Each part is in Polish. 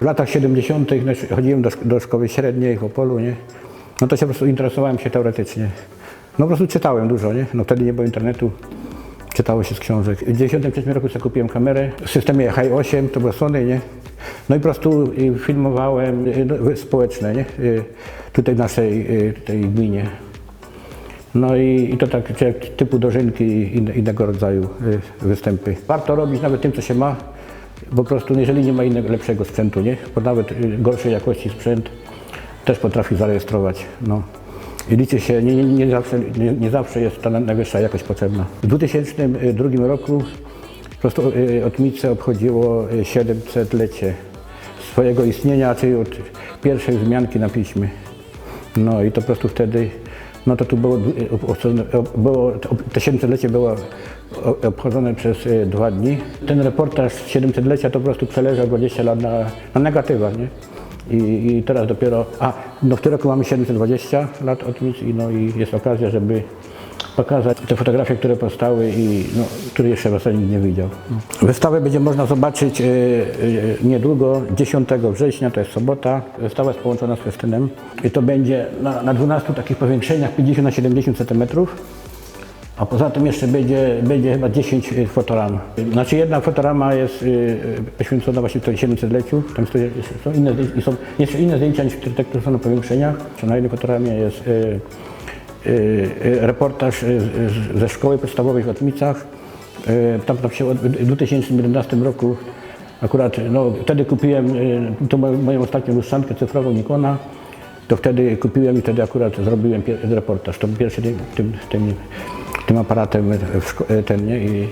W latach 70. no, chodziłem do, do szkoły średniej w Opolu, nie? No to się po prostu interesowałem się teoretycznie. No po prostu czytałem dużo, nie? No wtedy nie było internetu, czytało się z książek. W 93 roku sobie kupiłem kamerę w systemie Hi 8, to było Sony, nie? No i po prostu y, filmowałem y, no, społeczne, nie? Y, Tutaj w naszej tej gminie. No i, i to tak typu dożynki i inne, innego rodzaju występy. Warto robić nawet tym, co się ma, po prostu jeżeli nie ma innego lepszego sprzętu, nie? Bo nawet y, gorszej jakości sprzęt też potrafi zarejestrować. No. I liczy się, nie, nie, nie, zawsze, nie, nie zawsze jest ta najwyższa jakość potrzebna. W 2002 roku po prostu y, Otmice obchodziło y, 700-lecie swojego istnienia, czyli od pierwszej wzmianki na piśmie. No i to po prostu wtedy, no to tu było, y, było te 700-lecie było obchodzone przez y, dwa dni. Ten reportaż z 700-lecia to po prostu przeleżał 20 lat na, na negatywach, nie? I, I teraz dopiero, a no w tym roku mamy 720 lat od nic i no i jest okazja, żeby pokazać te fotografie, które powstały i no, jeszcze w zasadzie nikt nie widział. Wystawę będzie można zobaczyć e, e, niedługo, 10 września, to jest sobota. Wystawa jest połączona z festynem i to będzie na, na 12 takich powiększeniach 50 na 70 cm. A poza tym jeszcze będzie, będzie chyba 10 fotoram. Znaczy jedna fotorama jest poświęcona właśnie tutaj 700-leciu. Tam są inne, są jeszcze inne zdjęcia niż te, które są na powiększeniach. Na jednej fotoramie jest reportaż y, z- ze szkoły podstawowej w Otmicach. Y, Tam, tam się w 2011 roku akurat, no wtedy kupiłem y, to moją, ostatnią lustrzankę cyfrową Nikona. To wtedy kupiłem i wtedy akurat zrobiłem reportaż. To pierwszy tym, tym, tym, tym aparatem ten, nie? I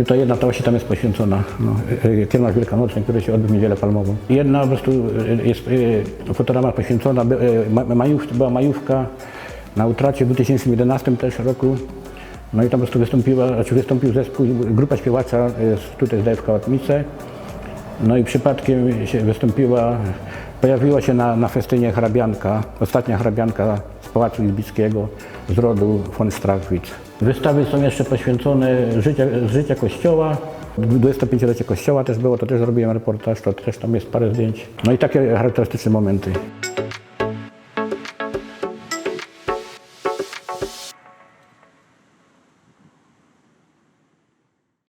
i to jedna ta właśnie tam jest poświęcona. No, y, kierunek wielkanocny, który się odbył w Niedzielę Palmową. Jedna po prostu y, jest y, fotorama poświęcona, y, była majówka na utracie w 2011 też roku. No i tam po prostu wystąpiła, znaczy wystąpił zespół, grupa śpiewaca y, tutaj z DFK Łatmice. No i przypadkiem się wystąpiła, pojawiła się na, na festynie hrabianka, ostatnia hrabianka z Pałacu Izbickiego z rodu von Strachwitz. Wystawy są jeszcze poświęcone życia, życia kościoła. 25-lecie kościoła też było, to też zrobiłem reportaż, to też tam jest parę zdjęć. No i takie charakterystyczne momenty.